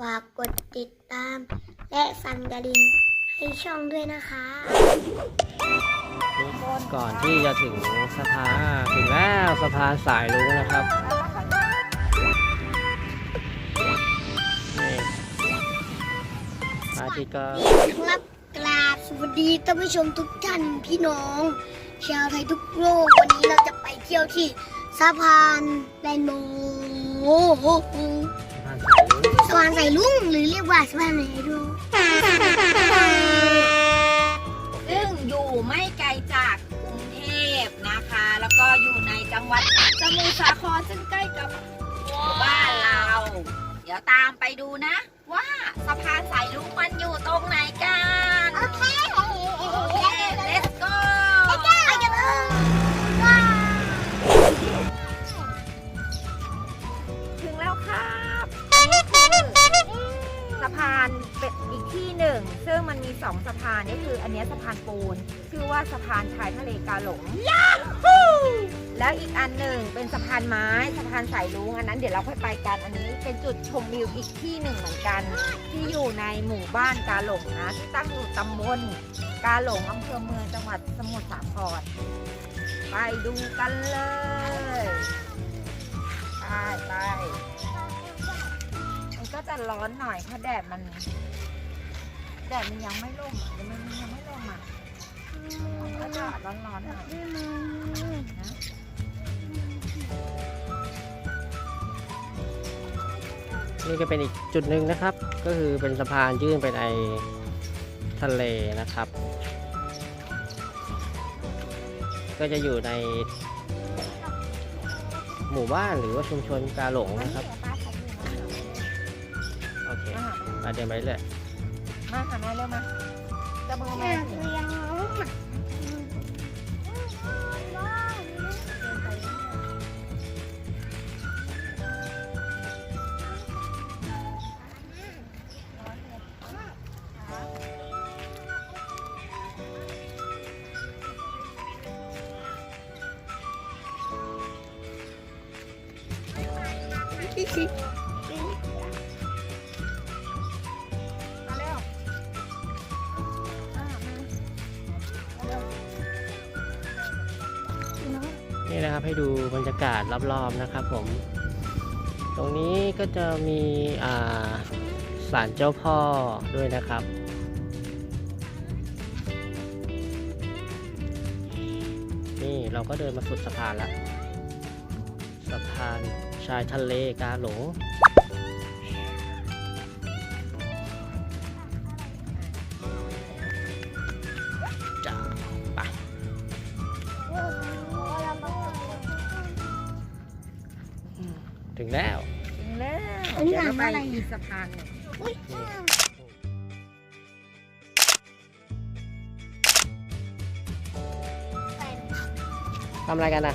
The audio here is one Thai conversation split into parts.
ฝากกดติดตาม และสั่นกระดิ่งให้ช่องด้วยนะคะก่อนที่จะถึงสะพานถึงแล้วสะพานสายลุงนะครับนี่พระอาทิตย์ก็ครับกราบสวัสดีท่านผู้ชมทุกท่านพี่น้อง ชาวไทยทุกโลกวันนี้เราจะไปเที่ยวที่สะพานแลนโม สะพานสายลุงสะพานใส่ลุงหรือเรียกว่าสะพานไหนดูซึ่งอยู่ไม่ไกลจากกรุงเทพนะคะ แล้วก็อยู่ในจังหวัดสมุทรสาครซึ่งใกล้กับบ้านเรา เดี๋ยวตามไปดูนะ ว่าสะพานสายลุงมันอยู่ตรงไหนกันานไม้สะพานสายลุงอันนั้นเดี๋ยวเราค่อยไปกันอันนี้เป็นจุดชมวิวอีกที่หนึ่งเหมือนกัน ที่อยู่ในหมู่บ้านกาหลงนะที่ตั้งอยู่ตำบลกาหลงอำเภอเมืองจังหวัดสมุทรสาครไปดูกันเลยไปไปมันก็จะร้อนหน่อยเพราะแดดมันแดดมันยังไม่ร่มอะเดี๋ยวมันยังไม่ร่มอะก็จะร้อนๆหน่อย นะนี่ก็เป็นอีกจุดหนึ่งนะครับ ก็คือเป็นสะพานยื่นไปในทะเลนะครับ ก็จะอยู่ใน หมู่บ้านหรือว่าชุมชนกาหลงนะครับโอเคมามาเดินไปเลยมาค่ะแม่เร็วมาจะมือแม่แม่เลี้ยง มาเร็วอ่ามาเร็วนี่นะครับให้ดูบรรยากาศรอบๆนะครับผม ตรงนี้ก็จะมีอ่าศาลเจ้าพ่อด้วยนะครับ นี่เราก็เดินมาสุดสะพานละสะพาน ชายทะเลกาหลงจ้าไปถึงแล้ว ถึงแล้วอันนี้เดี๋ยวอ่านเราไปว่าอะไรอีกสะพานหนึ่งอุ้ยทำอะไรกันนะ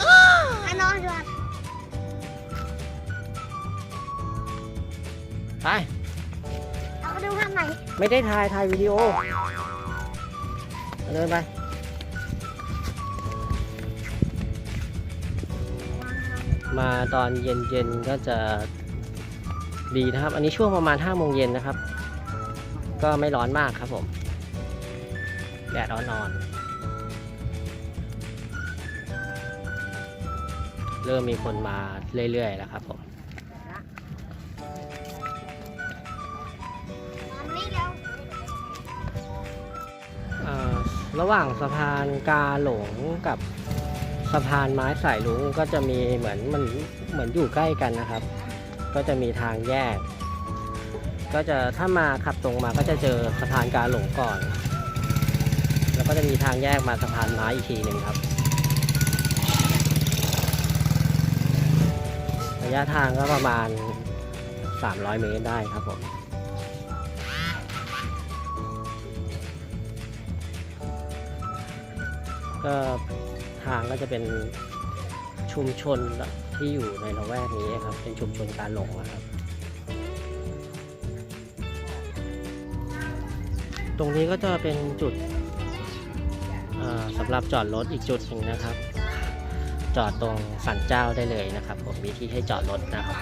อันนอนด้วย ไปเราก็ดูข้างในไม่ได้ถ่ายถ่ายวิดีโอเดินไปมาตอนเย็นๆก็จะดีนะครับ อันนี้ช่วงประมาณ5โมงเย็นนะครับ ก็ไม่ร้อนมากครับผมแดดอ่อนๆเริ่มมีคนมาเรื่อยๆแล้วครับผม ระหว่างสะพานกาหลงกับสะพานไม้สายลุงก็จะมีเหมือนมันเหมือนอยู่ใกล้กันนะครับ ก็จะมีทางแยก ก็จะถ้ามาขับตรงมาก็จะเจอสะพานกาหลงก่อน แล้วก็จะมีทางแยกมาสะพานไม้อีกทีหนึ่งครับ ระยะทางก็ประมาณ 300 เมตรได้ครับผม ก็ทางก็จะเป็นชุมชนที่อยู่ในละแวกนี้ครับ เป็นชุมชนการหลงครับ ตรงนี้ก็จะเป็นจุดสำหรับจอดรถอีกจุดหนึ่งนะครับ จอดตรงสันเจ้าได้เลยนะครับ ผมมีที่ให้จอดรถนะครับ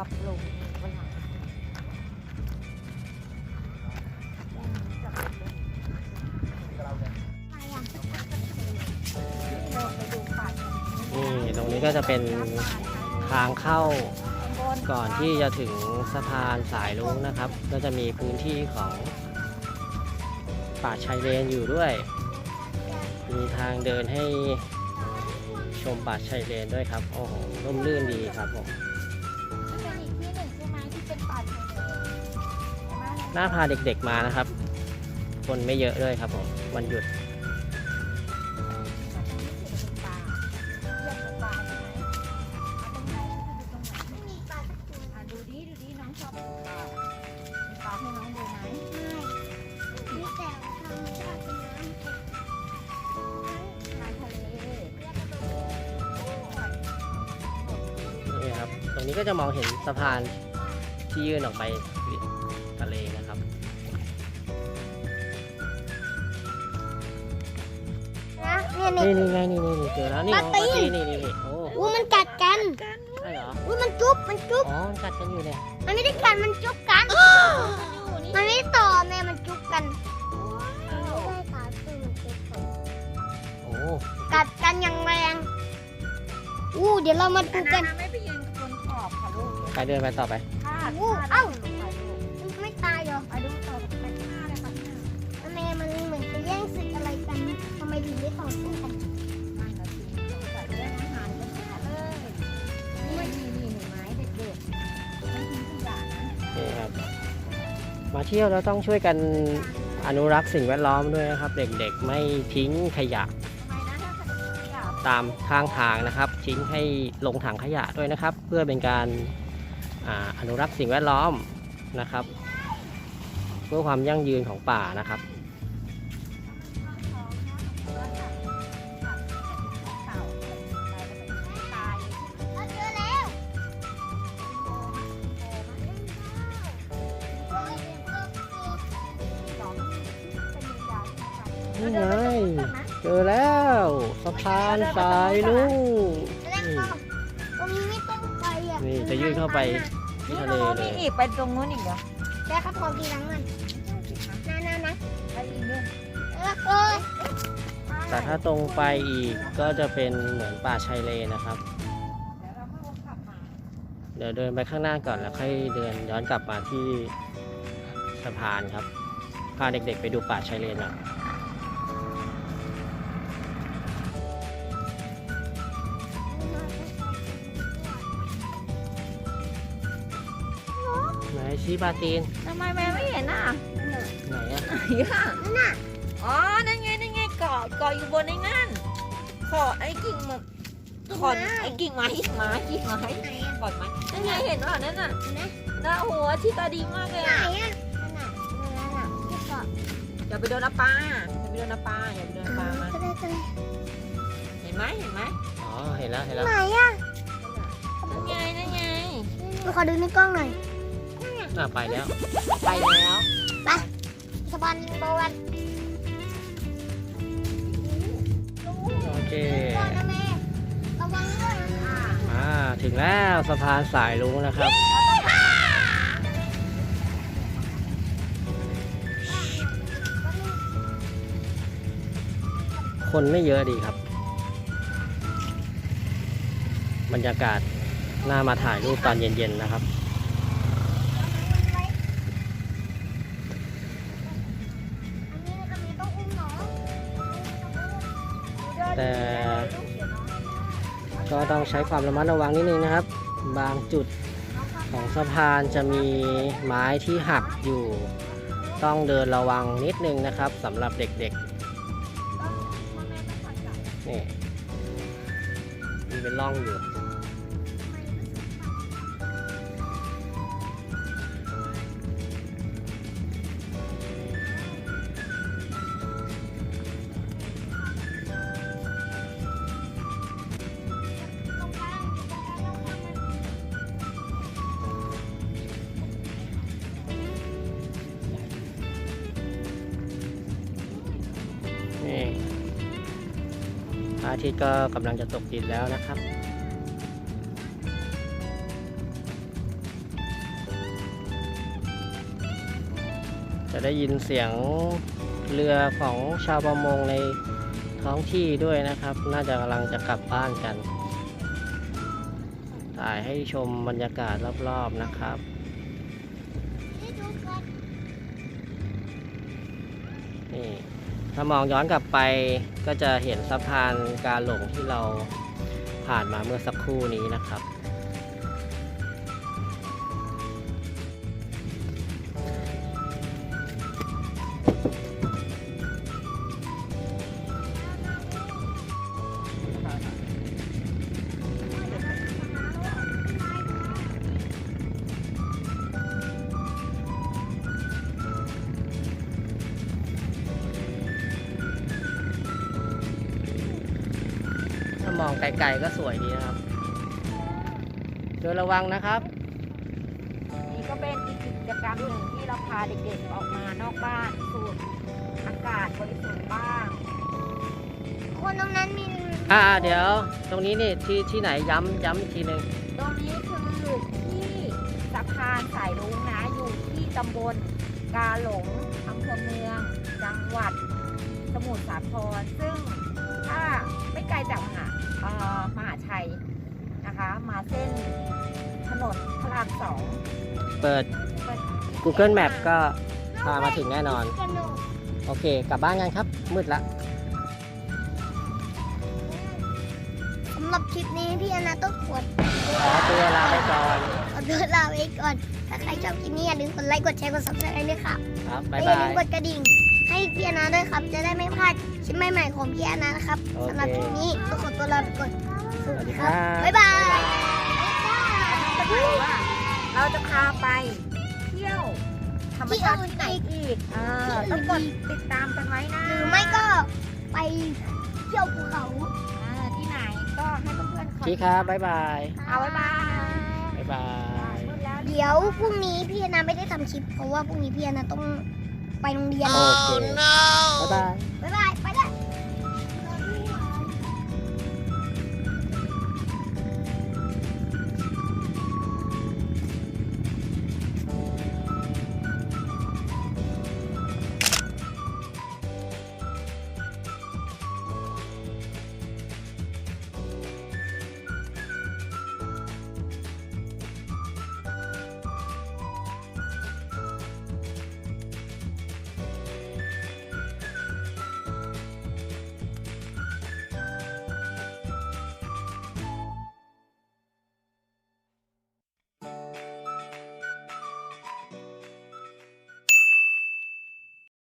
รับปรุงวัญหานี่ตรงนี้ก็จะเป็นทางเข้าก่อนที่จะถึงสะพานสายลุงนะครับ ก็จะมีพื้นที่ของป่าชายเลนอยู่ด้วย มีทางเดินให้ชมป่าชายเลนด้วยครับ โอ้โหร่มรื่นดีครับผม น่าพาเด็กๆมานะครับ คนไม่เยอะด้วยครับผมวันหยุดนี่ครับ ตรงนี้ก็จะมองเห็นสะพาน ที่ยื่นออกไปทะเลนะครับ นะเนี่ยนี่นี่นี่ไงนี่นี่นี่เจอแล้วนี่ปลาน้องตีปลานตีนี่นี่นี่โอ้อู้มันกัดกันใช่เหรออู้มันจุ๊บมันจุ๊บอ๋อมันกัดกันอยู่เนี่ยมันไม่ได้กัดมันจุ๊บกันมันไม่ได้ต่อแม่มันจุ๊บกันได้ขาตื่นเจ็บโอ้กัดกันอย่างแรงอู้เดี๋ยวเรามาดูอันกันั้นนไม่ไปยืนบนขอบค่ะลูกไปเดินไปต่อไปพลา ดอู้พลาดเอ้า ไม่ตายเหรอไปดูต่อไปข้าเลยค่ะข้างหนาทำไมมันเหมือนจะแย่งศึกอะไรกันทำไมถึงได้ต่อสู้กันนั่นน่ะสิสงสัยเรื่องอาหารกันแน่เลยนี่นี่นี่เห็นไหมเด็กๆไม่ทิ้งขยะนะนี่ครับ มาเที่ยวแล้วต้องช่วยกันอนุรักษ์สิ่งแวดล้อมด้วยนะครับ เด็กๆไม่ทิ้งขยะไมนะถ้าขยะ ตามข้างทางนะครับ ทิ้งให้ลงถังขยะด้วยนะครับ เพื่อเป็นการ อ่าอนุรักษ์สิ่งแวดล้อมนะครับ เพื่อความยั่งยืนของป่านะครับเราเจอแล้วนี่ไงเจอแล้วสะพานสายลุงแล้วก็ จะยื่นเข้าไปที่นี่ทะเลโน้เลนี่ยอีกไปตรงนู้นอีกเหรอแล้วก็พอทีหลังมันนะนะนะไปอีกเนี่ยแล้วก็แต่ถ้าตรงไปอีกก็จะเป็นเหมือนป่าชายเลนนะครับเดี๋ยวเราค่อยวกกลับมาเดี๋ยวเดินไปข้างหน้าก่อนแล้วค่อยเดินย้อนกลับมาที่สะพานครับพาเด็กๆไปดูป่าชายเลนหน่อย ไหนชี้ปลาตีนทำไมแม่ไม่เห็นอะไหนอะไหนอะอ๋อนั่นไงนั่นไงเกาะเกาะอยู่บนไอ้นั่นขอไอ้กิ่งมาขอนไอ้กิ่งไม้ไม้กิ่งไม้ไหนอะขอนไม้นั่นไงเห็นว่านั่นน่ะนะหน้าหัวที่ตาดีมากเลยไหนอะอะนั่นน่ะนั่นน่ะที่เกาะอย่าไปโดนอาปลาอย่าไปโดนอาปลาอย่าไปโดนอาปลามาก็ได้ก็ได้เห็นไหมเห็นไหมอ๋อเห็นแล้วเห็นแล้วไหนอะนั่นไงนั่นไงเราขอดูในกล้องหน่อย น่าไปแล้ว ไปแล้วสะพานโบราณโอเคก่อนนะแม่ระวังด้วยนะอ่าถึงแล้วสะพานสายลุงนะครับ คนไม่เยอะดีครับ บรรยากาศน่ามาถ่ายรูปตอนเย็นๆนะครับ แต่ก็ต้องใช้ความระมัดระวังนิดนึงนะครับ บางจุดของสะพานจะมีไม้ที่หักอยู่ ต้องเดินระวังนิดนึงนะครับสำหรับเด็กๆนี่มีเป็นร่องอยู่าทิตย์ก็กำลังจะตกดินแล้วนะครับจะได้ยินเสียงเรือของชาวประมงในท้องที่ด้วยนะครับ น่าจะกำลังจะกลับบ้านกัน ถ่ายให้ชมบรรยากาศรอบๆนะครับ นี่ ถ้ามองย้อนกลับไปก็จะเห็นสะพานกาหลงที่เราผ่านมาเมื่อสักครู่นี้นะครับ ไกลๆก็สวยดีนะครับเดินระวังนะครับ นี่ก็เป็นอีกกิจกรรมหนึ่งที่เราพาเด็กๆออกมานอกบ้านสูดอากาศบริสุทธิ์บ้าง คนตรงนั้นมีอ่าเดี๋ยวตรงนี้นี่ที่ที่ไหนย้ำย้ำอีกทีหนึ่งตรงนี้คือที่สะพานสายลุงนะอยู่ที่ตำบลกาหลงอำเภอเมือง จังหวัดสมุทรสาครซึ่งถ้าไม่ไกลจากมหาามสองเปิดเปิด Google Map ก็พามาถึงแน่นอนกระโดดโอเค กลับบ้านกันครับ มืดละ สำหรับคลิปนี้พี่อนาต้องขวดขอตัวลาไปก่อน ขอตัวลาไปก่อน ถ้าใครชอบคลิปนี้อย่าลืมกดไลค์ กดแชร์ กด subscribe ด้วยค่ะครับและบ๊ายอย่าบาลืย มกดกระดิ่ง ให้พี่อนาด้วยครับ จะได้ไม่พลาดคลิปใหม่ๆของพี่อนานะครับโอเค สำหรับคลิปนี้ต้องขอตัวลาไปก่อน สวัสดีครับ บ๊ายบายก็หมายว่า เราจะพาไปเที่ยวธรรมชาติที่ไหนอีกเออต้องกดติดตามกันไว้นะหรือไม่ก็ไปเที่ยวภูเขาเออที่ไหนก็ให้เพื่อนๆคอยชี้ครับบ๊ายบายเอาไว้บายบ๊ายบายมืดแล้วเดี๋ยวพรุ่งนี้พี่อนาไม่ได้ทำคลิป เพราะว่าพรุ่งนี้พี่อนาต้องไปโรงเรียนโอเคบ๊ายบายบ๊ายบาย